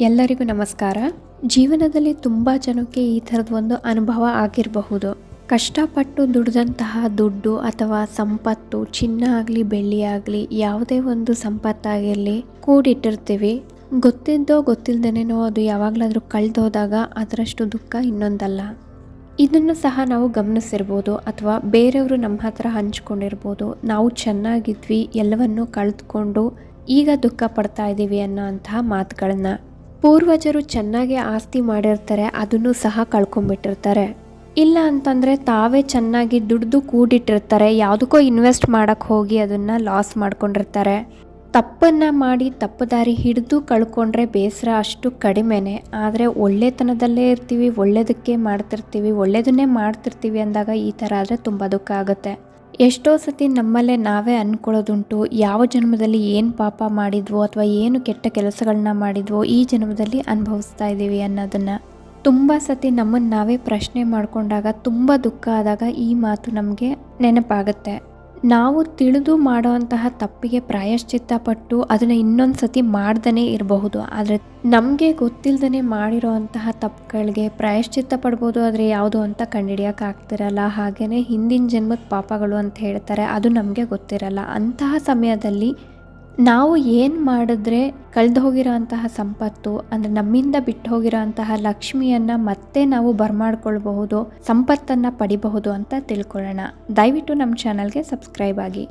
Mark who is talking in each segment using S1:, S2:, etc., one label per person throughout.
S1: ಎಲ್ಲರಿಗೂ ನಮಸ್ಕಾರ. ಜೀವನದಲ್ಲಿ ತುಂಬ ಜನಕ್ಕೆ ಈ ಥರದ ಒಂದು ಅನುಭವ ಆಗಿರಬಹುದು. ಕಷ್ಟಪಟ್ಟು ದುಡಿದಂತಹ ದುಡ್ಡು ಅಥವಾ ಸಂಪತ್ತು ಚಿನ್ನ ಆಗಲಿ, ಬೆಳ್ಳಿ ಆಗಲಿ, ಯಾವುದೇ ಒಂದು ಸಂಪತ್ತಾಗಿರಲಿ ಕೂಡಿಟ್ಟಿರ್ತೀವಿ. ಗೊತ್ತಿದ್ದೋ ಗೊತ್ತಿಲ್ಲದೇನೋ ಅದು ಯಾವಾಗಲಾದರೂ ಕಳೆದೋದಾಗ ಅದರಷ್ಟು ದುಃಖ ಇನ್ನೊಂದಲ್ಲ. ಇದನ್ನು ಸಹ ನಾವು ಗಮನಿಸಿರ್ಬೋದು ಅಥವಾ ಬೇರೆಯವರು ನಮ್ಮ ಹತ್ರ ಹಂಚ್ಕೊಂಡಿರ್ಬೋದು. ನಾವು ಚೆನ್ನಾಗಿದ್ವಿ, ಎಲ್ಲವನ್ನೂ ಕಳೆದುಕೊಂಡು ಈಗ ದುಃಖ ಪಡ್ತಾ ಇದ್ದೀವಿ ಅನ್ನೋ ಅಂತಹ ಮಾತುಗಳನ್ನ. ಪೂರ್ವಜರು ಚೆನ್ನಾಗಿ ಆಸ್ತಿ ಮಾಡಿರ್ತಾರೆ, ಅದನ್ನು ಸಹ ಕಳ್ಕೊಂಡ್ಬಿಟ್ಟಿರ್ತಾರೆ ಇಲ್ಲ ಅಂತಂದರೆ ತಾವೇ ಚೆನ್ನಾಗಿ ದುಡ್ದು ಕೂಡಿಟ್ಟಿರ್ತಾರೆ, ಯಾವುದಕ್ಕೋ ಇನ್ವೆಸ್ಟ್ ಮಾಡೋಕ್ಕೆ ಹೋಗಿ ಅದನ್ನು ಲಾಸ್ ಮಾಡ್ಕೊಂಡಿರ್ತಾರೆ. ತಪ್ಪನ್ನು ಮಾಡಿ ತಪ್ಪು ದಾರಿ ಹಿಡಿದು ಕಳ್ಕೊಂಡ್ರೆ ಬೇಸರ ಅಷ್ಟು ಕಡಿಮೆನೆ, ಆದರೆ ಒಳ್ಳೆತನದಲ್ಲೇ ಇರ್ತೀವಿ ಒಳ್ಳೆಯದಕ್ಕೆ ಮಾಡ್ತಿರ್ತೀವಿ, ಒಳ್ಳೇದನ್ನೇ ಮಾಡ್ತಿರ್ತೀವಿ ಅಂದಾಗ ಈ ಥರ ಆದರೆ ತುಂಬ ದುಃಖ ಆಗುತ್ತೆ. ಎಷ್ಟೋ ಸತಿ ನಮ್ಮಲ್ಲೇ ನಾವೇ ಅಂದ್ಕೊಳ್ಳೋದುಂಟು ಯಾವ ಜನ್ಮದಲ್ಲಿ ಏನು ಪಾಪ ಮಾಡಿದ್ವೋ ಅಥವಾ ಏನು ಕೆಟ್ಟ ಕೆಲಸಗಳನ್ನ ಮಾಡಿದ್ವೋ ಈ ಜನ್ಮದಲ್ಲಿ ಅನುಭವಿಸ್ತಾ ಇದ್ದೀವಿ ಅನ್ನೋದನ್ನು. ತುಂಬ ಸತಿ ನಮ್ಮನ್ನು ನಾವೇ ಪ್ರಶ್ನೆ ಮಾಡಿಕೊಂಡಾಗ ತುಂಬ ದುಃಖ ಆದಾಗ ಈ ಮಾತು ನಮಗೆ ನೆನಪಾಗುತ್ತೆ. ನಾವು ತಿಳಿದು ಮಾಡುವಂತಹ ತಪ್ಪಿಗೆ ಪ್ರಾಯಶ್ಚಿತ್ತ ಪಟ್ಟು ಅದನ್ನು ಇನ್ನೊಂದು ಸತಿ ಮಾಡ್ದೇ ಇರಬಹುದು. ಆದರೆ ನಮಗೆ ಗೊತ್ತಿಲ್ಲದೇ ಮಾಡಿರೋವಂತಹ ತಪ್ಪುಗಳಿಗೆ ಪ್ರಾಯಶ್ಚಿತ್ತ ಪಡ್ಬೋದು ಆದರೆ ಯಾವುದು ಅಂತ ಕಂಡುಹಿಡಿಯೋಕೆ ಆಗ್ತಿರಲ್ಲ ಹಾಗೆಯೇ ಹಿಂದಿನ ಜನ್ಮದ ಪಾಪಗಳು ಅಂತ ಹೇಳ್ತಾರೆ, ಅದು ನಮಗೆ ಗೊತ್ತಿರಲ್ಲ. ಅಂತಹ ಸಮಯದಲ್ಲಿ ನಾವು ಏನು ಮಾಡಿದ್ರೆ ಕಳೆದು ಹೋಗಿರೋ ಅಂತಹ ಸಂಪತ್ತು, ಅಂದರೆ ನಮ್ಮಿಂದ ಬಿಟ್ಟು ಹೋಗಿರೋ ಅಂತಹ ಲಕ್ಷ್ಮಿಯನ್ನು ಮತ್ತೆ ನಾವು ಬರ್ಮಾಡ್ಕೊಳ್ಬಹುದು, ಸಂಪತ್ತನ್ನು ಪಡಿಬಹುದು ಅಂತ ತಿಳ್ಕೊಳ್ಳೋಣ. ದಯವಿಟ್ಟು ನಮ್ಮ ಚಾನಲ್ಗೆ ಸಬ್ಸ್ಕ್ರೈಬ್ ಆಗಿ.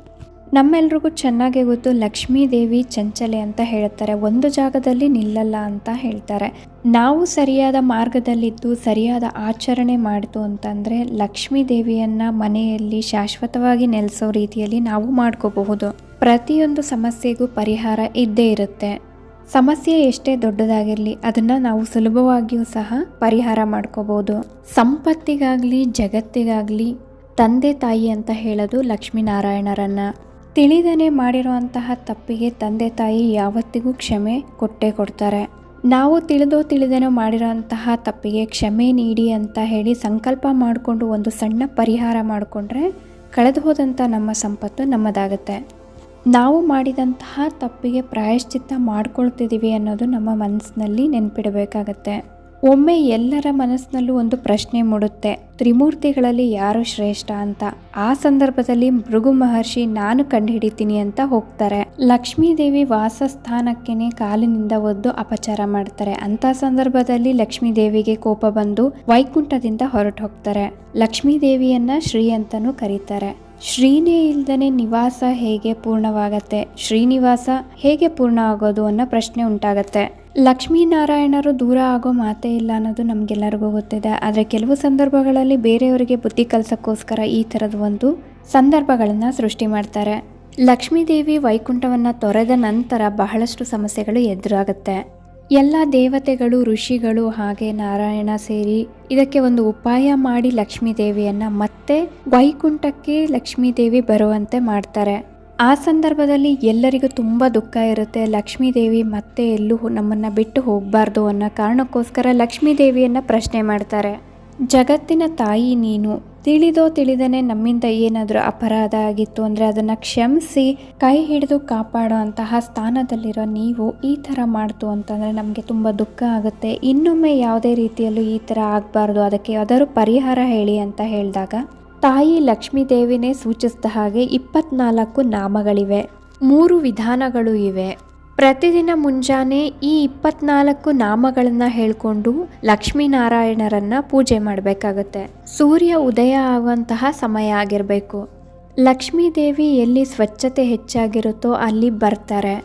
S1: ನಮ್ಮೆಲ್ರಿಗೂ ಚೆನ್ನಾಗೇ ಗೊತ್ತು, ಲಕ್ಷ್ಮೀ ದೇವಿ ಚಂಚಲೆ ಅಂತ ಹೇಳ್ತಾರೆ. ಒಂದು ಜಾಗದಲ್ಲಿ ನಿಲ್ಲಲ್ಲ ಅಂತ ಹೇಳ್ತಾರೆ. ನಾವು ಸರಿಯಾದ ಮಾರ್ಗದಲ್ಲಿದ್ದು, ಸರಿಯಾದ ಆಚರಣೆ ಮಾಡಿತು ಅಂತಂದರೆ ಲಕ್ಷ್ಮೀ ದೇವಿಯನ್ನು ಮನೆಯಲ್ಲಿ ಶಾಶ್ವತವಾಗಿ ನೆಲೆಸೋ ರೀತಿಯಲ್ಲಿ ನಾವು ಮಾಡ್ಕೋಬಹುದು. ಪ್ರತಿಯೊಂದು ಸಮಸ್ಯೆಗೂ ಪರಿಹಾರ ಇದ್ದೇ ಇರುತ್ತೆ. ಸಮಸ್ಯೆ ಎಷ್ಟೇ ದೊಡ್ಡದಾಗಿರಲಿ, ಅದನ್ನು ನಾವು ಸುಲಭವಾಗಿಯೂ ಸಹ ಪರಿಹಾರ ಮಾಡ್ಕೋಬೋದು. ಸಂಪತ್ತಿಗಾಗಲಿ, ಜಗತ್ತಿಗಾಗಲಿ, ತಂದೆ ತಾಯಿ ಅಂತ ಹೇಳೋದು ಲಕ್ಷ್ಮೀನಾರಾಯಣರನ್ನು. ತಿಳಿದನೆ ಮಾಡಿರುವಂತಹ ತಪ್ಪಿಗೆ ತಂದೆ ತಾಯಿ ಯಾವತ್ತಿಗೂ ಕ್ಷಮೆ ಕೊಟ್ಟೇ ಕೊಡ್ತಾರೆ. ನಾವು ತಿಳಿದೋ ತಿಳಿದೇನೋ ಮಾಡಿರೋಂತಹ ತಪ್ಪಿಗೆ ಕ್ಷಮೆ ನೀಡಿ ಅಂತ ಹೇಳಿ ಸಂಕಲ್ಪ ಮಾಡಿಕೊಂಡು ಒಂದು ಸಣ್ಣ ಪರಿಹಾರ ಮಾಡಿಕೊಂಡ್ರೆ ಕಳೆದು ಹೋದಂಥ ನಮ್ಮ ಸಂಪತ್ತು ನಮ್ಮದಾಗುತ್ತೆ. ನಾವು ಮಾಡಿದಂತಹ ತಪ್ಪಿಗೆ ಪ್ರಾಯಶ್ಚಿತ್ತ ಮಾಡ್ಕೊಳ್ತಿದ್ದೀವಿ ಅನ್ನೋದು ನಮ್ಮ ಮನಸ್ಸಿನಲ್ಲಿ ನೆನ್ಪಿಡಬೇಕಾಗತ್ತೆ. ಒಮ್ಮೆ ಎಲ್ಲರ ಮನಸ್ಸಿನಲ್ಲೂ ಒಂದು ಪ್ರಶ್ನೆ ಮೂಡುತ್ತೆ. ತ್ರಿಮೂರ್ತಿಗಳಲ್ಲಿ ಯಾರು ಶ್ರೇಷ್ಠ ಅಂತ? ಆ ಸಂದರ್ಭದಲ್ಲಿ ಮೃಗು ಮಹರ್ಷಿ, ನಾನು ಕಂಡುಹಿಡಿತೀನಿ ಅಂತ ಹೋಗ್ತಾರೆ. ಲಕ್ಷ್ಮೀದೇವಿ ವಾಸಸ್ಥಾನಕ್ಕೇನೆ ಕಾಲಿನಿಂದ ಒದ್ದು ಅಪಚಾರ ಮಾಡ್ತಾರೆ. ಅಂತ ಸಂದರ್ಭದಲ್ಲಿ ಲಕ್ಷ್ಮೀದೇವಿಗೆ ಕೋಪ ಬಂದು ವೈಕುಂಠದಿಂದ ಹೊರಟು ಹೋಗ್ತಾರೆ ಲಕ್ಷ್ಮೀದೇವಿಯನ್ನ ಶ್ರೀ ಅಂತಾನೂ ಕರೀತಾರೆ. ಶ್ರೀನೇ ಇಲ್ದನೆ ನಿವಾಸ ಹೇಗೆ ಪೂರ್ಣವಾಗತ್ತೆ? ಶ್ರೀನಿವಾಸ ಹೇಗೆ ಪೂರ್ಣ ಆಗೋದು ಅನ್ನೋ ಪ್ರಶ್ನೆ ಉಂಟಾಗತ್ತೆ. ಲಕ್ಷ್ಮೀನಾರಾಯಣರು ದೂರ ಆಗೋ ಮಾತೇ ಇಲ್ಲ ಅನ್ನೋದು ನಮಗೆಲ್ಲರಿಗೂ ಗೊತ್ತಿದೆ. ಆದರೆ ಕೆಲವು ಸಂದರ್ಭಗಳಲ್ಲಿ ಬೇರೆಯವರಿಗೆ ಬುದ್ಧಿ ಕಲಿಸೋಕ್ಕೋಸ್ಕರ ಈ ಥರದ ಒಂದು ಸಂದರ್ಭಗಳನ್ನು ಸೃಷ್ಟಿ ಮಾಡ್ತಾರೆ. ಲಕ್ಷ್ಮೀದೇವಿ ವೈಕುಂಠವನ್ನು ತೊರೆದ ನಂತರ ಬಹಳಷ್ಟು ಸಮಸ್ಯೆಗಳು ಎದುರಾಗುತ್ತೆ. ಎಲ್ಲ ದೇವತೆಗಳು, ಋಷಿಗಳು ಹಾಗೆ ನಾರಾಯಣ ಸೇರಿ ಇದಕ್ಕೆ ಒಂದು ಉಪಾಯ ಮಾಡಿ ಲಕ್ಷ್ಮೀ ದೇವಿಯನ್ನ ಮತ್ತೆ ವೈಕುಂಠಕ್ಕೆ ಲಕ್ಷ್ಮೀ ದೇವಿ ಬರುವಂತೆ ಮಾಡ್ತಾರೆ. ಆ ಸಂದರ್ಭದಲ್ಲಿ ಎಲ್ಲರಿಗೂ ತುಂಬ ದುಃಖ ಇರುತ್ತೆ. ಲಕ್ಷ್ಮೀ ದೇವಿ ಮತ್ತೆ ಎಲ್ಲೂ ನಮ್ಮನ್ನು ಬಿಟ್ಟು ಹೋಗಬಾರ್ದು ಅನ್ನೋ ಕಾರಣಕ್ಕೋಸ್ಕರ ಲಕ್ಷ್ಮೀ ದೇವಿಯನ್ನು ಪ್ರಶ್ನೆ ಮಾಡ್ತಾರೆ. ಜಗತ್ತಿನ ತಾಯಿ ನೀನು. ತಿಳಿದೋ ತಿಳಿದನೆ ನಮ್ಮಿಂದ ಏನಾದರೂ ಅಪರಾಧ ಆಗಿತ್ತು ಅಂದರೆ ಅದನ್ನು ಕ್ಷಮಿಸಿ, ಕೈ ಹಿಡಿದು ಕಾಪಾಡೋ ಅಂತಹ ಸ್ಥಾನದಲ್ಲಿರೋ ನೀವು ಈ ಥರ ಮಾಡ್ತು ಅಂತಂದರೆ ನಮಗೆ ತುಂಬ ದುಃಖ ಆಗುತ್ತೆ. ಇನ್ನೊಮ್ಮೆ ಯಾವುದೇ ರೀತಿಯಲ್ಲೂ ಈ ಥರ ಆಗಬಾರ್ದು. ಅದಕ್ಕೆ ಯಾವುದಾದ್ರು ಪರಿಹಾರ ಹೇಳಿ ಅಂತ ಹೇಳಿದಾಗ, ತಾಯಿ ಲಕ್ಷ್ಮೀ ದೇವಿನೇ ಸೂಚಿಸಿದ ಹಾಗೆ ಇಪ್ಪತ್ನಾಲ್ಕು ನಾಮಗಳಿವೆ. ಮೂರು ವಿಧಾನಗಳು ಇವೆ. ಪ್ರತಿದಿನ ಮುಂಜಾನೆ ಈ ಇಪ್ಪತ್ನಾಲ್ಕು ನಾಮಗಳನ್ನು ಹೇಳಿಕೊಂಡು ಲಕ್ಷ್ಮೀನಾರಾಯಣರನ್ನ ಪೂಜೆ ಮಾಡಬೇಕಾಗತ್ತೆ. ಸೂರ್ಯ ಉದಯ ಆಗುವಂತಹ ಸಮಯ ಆಗಿರಬೇಕು. ಲಕ್ಷ್ಮೀ ದೇವಿ ಎಲ್ಲಿ ಸ್ವಚ್ಛತೆ ಹೆಚ್ಚಾಗಿರುತ್ತೋ ಅಲ್ಲಿ ಬರ್ತಾರೆ.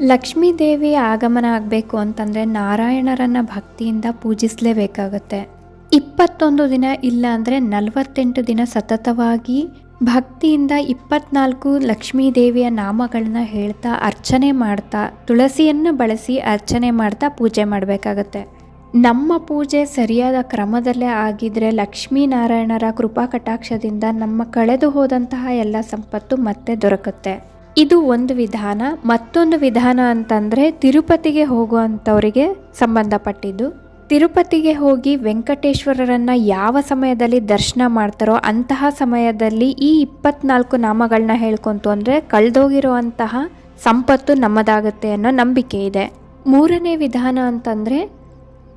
S1: ಲಕ್ಷ್ಮೀ ದೇವಿ ಆಗಮನ ಆಗಬೇಕು ಅಂತಂದರೆ ನಾರಾಯಣರನ್ನ ಭಕ್ತಿಯಿಂದ ಪೂಜಿಸಲೇಬೇಕಾಗತ್ತೆ. ಇಪ್ಪತ್ತೊಂದು ದಿನ ಇಲ್ಲ ಅಂದರೆ ನಲವತ್ತೆಂಟು ದಿನ ಸತತವಾಗಿ ಭಕ್ತಿಯಿಂದ ಇಪ್ಪತ್ನಾಲ್ಕು ಲಕ್ಷ್ಮೀ ದೇವಿಯ ನಾಮಗಳನ್ನ ಹೇಳ್ತಾ ಅರ್ಚನೆ ಮಾಡ್ತಾ ತುಳಸಿಯನ್ನು ಬಳಸಿ ಅರ್ಚನೆ ಮಾಡ್ತಾ ಪೂಜೆ ಮಾಡಬೇಕಾಗತ್ತೆ. ನಮ್ಮ ಪೂಜೆ ಸರಿಯಾದ ಕ್ರಮದಲ್ಲೇ ಆಗಿದ್ರೆ ಲಕ್ಷ್ಮೀನಾರಾಯಣರ ಕೃಪಾ ಕಟಾಕ್ಷದಿಂದ ನಮ್ಮ ಕಳೆದು ಹೋದಂತಹ ಎಲ್ಲ ಸಂಪತ್ತು ಮತ್ತೆ ದೊರಕುತ್ತೆ. ಇದು ಒಂದು ವಿಧಾನ. ಮತ್ತೊಂದು ವಿಧಾನ ಅಂತಂದರೆ ತಿರುಪತಿಗೆ ಹೋಗುವಂಥವರಿಗೆ ಸಂಬಂಧಪಟ್ಟಿದ್ದು. ತಿರುಪತಿಗೆ ಹೋಗಿ ವೆಂಕಟೇಶ್ವರರನ್ನ ಯಾವ ಸಮಯದಲ್ಲಿ ದರ್ಶನ ಮಾಡ್ತಾರೋ ಅಂತಹ ಸಮಯದಲ್ಲಿ ಈ ಇಪ್ಪತ್ನಾಲ್ಕು ನಾಮಗಳನ್ನ ಹೇಳ್ಕೊಂತು ಅಂದರೆ ಕಳೆದೋಗಿರುವಂತಹ ಸಂಪತ್ತು ನಮ್ಮದಾಗುತ್ತೆ ಅನ್ನೋ ನಂಬಿಕೆ ಇದೆ. ಮೂರನೇ ವಿಧಾನ ಅಂತಂದರೆ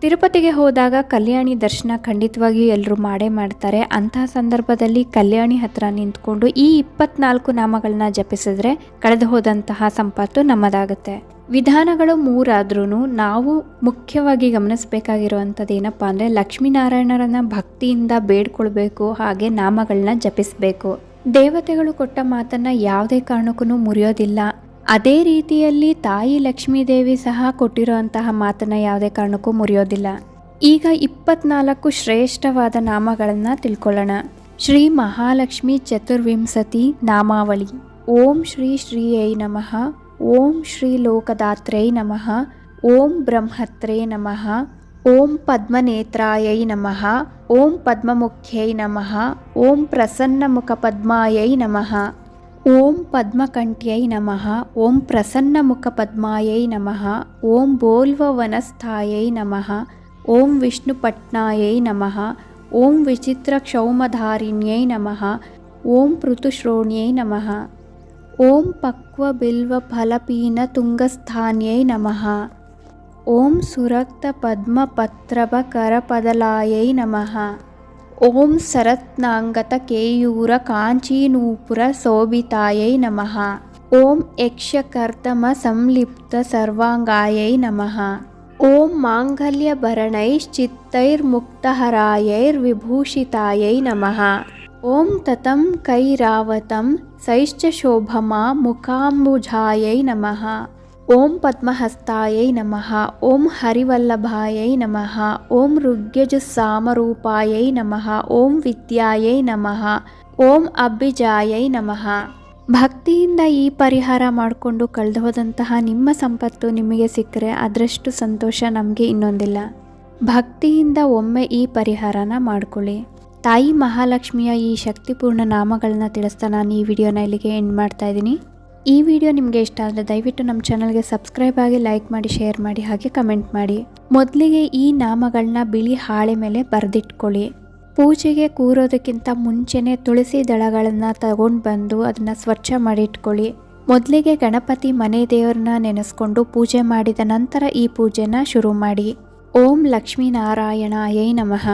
S1: ತಿರುಪತಿಗೆ ಹೋದಾಗ ಕಲ್ಯಾಣಿ ದರ್ಶನ ಖಂಡಿತವಾಗಿಯೂ ಎಲ್ಲರೂ ಮಾಡೇ ಮಾಡ್ತಾರೆ. ಅಂತಹ ಸಂದರ್ಭದಲ್ಲಿ ಕಲ್ಯಾಣಿ ಹತ್ರ ನಿಂತ್ಕೊಂಡು ಈ ಇಪ್ಪತ್ನಾಲ್ಕು ನಾಮಗಳನ್ನ ಜಪಿಸಿದ್ರೆ ಕಳೆದು ಹೋದಂತಹ ಸಂಪತ್ತು ನಮ್ಮದಾಗುತ್ತೆ. ವಿಧಾನಗಳು ಮೂರಾದ್ರೂ ನಾವು ಮುಖ್ಯವಾಗಿ ಗಮನಿಸಬೇಕಾಗಿರುವಂಥದ್ದು ಏನಪ್ಪ ಅಂದರೆ ಲಕ್ಷ್ಮೀನಾರಾಯಣರನ್ನ ಭಕ್ತಿಯಿಂದ ಬೇಡ್ಕೊಳ್ಬೇಕು, ಹಾಗೆ ನಾಮಗಳನ್ನ ಜಪಿಸಬೇಕು. ದೇವತೆಗಳು ಕೊಟ್ಟ ಮಾತನ್ನ ಯಾವುದೇ ಕಾರಣಕ್ಕೂ ಮುರಿಯೋದಿಲ್ಲ. ಅದೇ ರೀತಿಯಲ್ಲಿ ತಾಯಿ ಲಕ್ಷ್ಮೀದೇವಿ ಸಹ ಕೊಟ್ಟಿರುವಂತಹ ಮಾತನ್ನ ಯಾವುದೇ ಕಾರಣಕ್ಕೂ ಮುರಿಯೋದಿಲ್ಲ. ಈಗ ಇಪ್ಪತ್ನಾಲ್ಕು ಶ್ರೇಷ್ಠವಾದ ನಾಮಗಳನ್ನು ತಿಳ್ಕೊಳ್ಳೋಣ. ಶ್ರೀ ಮಹಾಲಕ್ಷ್ಮಿ ಚತುರ್ವಿಂಶತಿ ನಾಮಾವಳಿ. ಓಂ ಶ್ರೀ ಶ್ರೀ ಐ ನಮಃ. ಓಂ ಶ್ರೀ ಲೋಕದಾತ್ರೈ ನಮಃ ಓಂ ಬ್ರಹ್ಮತ್ರೇ ನಮಃ ಓಂ ಪದ್ಮನೇತ್ರಾಯೈ ನಮಃ ಓಂ ಪದ್ಮಮುಖ್ಯೈ ನಮಃ ಓಂ ಪ್ರಸನ್ನಮುಖಪದ್ಮಾಯೈ ನಮಃ ಓಂ ಪದ್ಮಕಂಠ್ಯೈ ನಮಃ ಓಂ ಪ್ರಸನ್ನಮುಖಪದ್ಮಾಯೈ ನಮಃ ಓಂ ಬೋಲ್ವವನಸ್ಥಾಯೈ ನಮಃ ಓಂ ವಿಷ್ಣುಪಟ್ನಾಯೈ ನಮಃ ಓಂ ವಿಚಿತ್ರಕ್ಷೌಮಧಾರಿಣ್ಯೈ ನಮಃ ಓಂ ಪೃತುಶ್ರೋಣ್ಯೈ ನಮಃ ಓಂ ಪಕ್ವಬಿಲ್ವಫಲಪೀನತುಂಗಸ್ಥಾನ್ಯೈ ನಮಃ ಓಂ ಸುರಕ್ತಪದ್ಮಪತ್ರಭಕರಪದಲಾಯೈ ನಮಃ ಓಂ ಸರತ್ನಾಂಗತ ಕೇಯೂರ ಕಾಂಚೀನೂಪುರ ಶೋಭಿತಾಯೈ ನಮಃ ಓಂ ಯಕ್ಷಕರ್ದಮ ಸಂಲಿಪ್ತ ಸರ್ವಾಂಗಾಯೈ ನಮಃ ಓಂ ಮಾಂಗಲ್ಯಭರಣೈಶ್ಚಿತ್ತೈರ್ಮುಕ್ತಹರಾಯೈರ್ವಿಭೂಷಿತಾಯೈ ನಮಃ ಓಂ ತತಂ ಕೈರಾವತಂ ಸೈಶ್ಚ ಶೋಭಮಾ ಮುಖಾಂಬುಜಾಯೈ ನಮಃ. ಓಂ ಪದ್ಮಹಸ್ತಾಯೈ ನಮಃ. ಓಂ ಹರಿವಲ್ಲಭಾಯೈ ನಮಃ. ಓಂ ಋಗ್ಯಜ ಸಾಮರೂಪಾಯೈ ನಮಃ. ಓಂ ವಿದ್ಯಾಯೈ ನಮಃ. ಓಂ ಅಬ್ಬಿಜಾಯೈ ನಮಃ. ಭಕ್ತಿಯಿಂದ ಈ ಪರಿಹಾರ ಮಾಡಿಕೊಂಡು ಕಳೆದು ಹೋದಂತಹ ನಿಮ್ಮ ಸಂಪತ್ತು ನಿಮಗೆ ಸಿಕ್ಕರೆ ಅದರಷ್ಟು ಸಂತೋಷ ನಮಗೆ ಇನ್ನೊಂದಿಲ್ಲ. ಭಕ್ತಿಯಿಂದ ಒಮ್ಮೆ ಈ ಪರಿಹಾರನ ಮಾಡ್ಕೊಳ್ಳಿ. ತಾಯಿ ಮಹಾಲಕ್ಷ್ಮಿಯ ಈ ಶಕ್ತಿಪೂರ್ಣ ನಾಮಗಳನ್ನ ತಿಳಿಸ್ತಾ ನಾನು ಈ ವಿಡಿಯೋನ ಇಲ್ಲಿಗೆ ಎಂಡ್ ಮಾಡ್ತಾ ಇದ್ದೀನಿ. ಈ ವಿಡಿಯೋ ನಿಮಗೆ ಇಷ್ಟ ಆದರೆ ದಯವಿಟ್ಟು ನಮ್ಮ ಚಾನಲ್ಗೆ ಸಬ್ಸ್ಕ್ರೈಬ್ ಆಗಿ ಲೈಕ್ ಮಾಡಿ ಶೇರ್ ಮಾಡಿ, ಹಾಗೆ ಕಮೆಂಟ್ ಮಾಡಿ. ಮೊದಲಿಗೆ ಈ ನಾಮಗಳನ್ನ ಬಿಳಿ ಹಾಳೆ ಮೇಲೆ ಬರೆದಿಟ್ಕೊಳ್ಳಿ. ಪೂಜೆಗೆ ಕೂರೋದಕ್ಕಿಂತ ಮುಂಚೆನೆ ತುಳಸಿ ದಳಗಳನ್ನು ತಗೊಂಡು ಬಂದು ಅದನ್ನು ಸ್ವಚ್ಛ ಮಾಡಿಟ್ಕೊಳ್ಳಿ. ಮೊದಲಿಗೆ ಗಣಪತಿ ಮನೆ ದೇವರನ್ನ ನೆನೆಸ್ಕೊಂಡು ಪೂಜೆ ಮಾಡಿದ ನಂತರ ಈ ಪೂಜೆನ ಶುರು ಮಾಡಿ. ಓಂ ಲಕ್ಷ್ಮೀನಾರಾಯಣಾಯೈ ನಮಃ.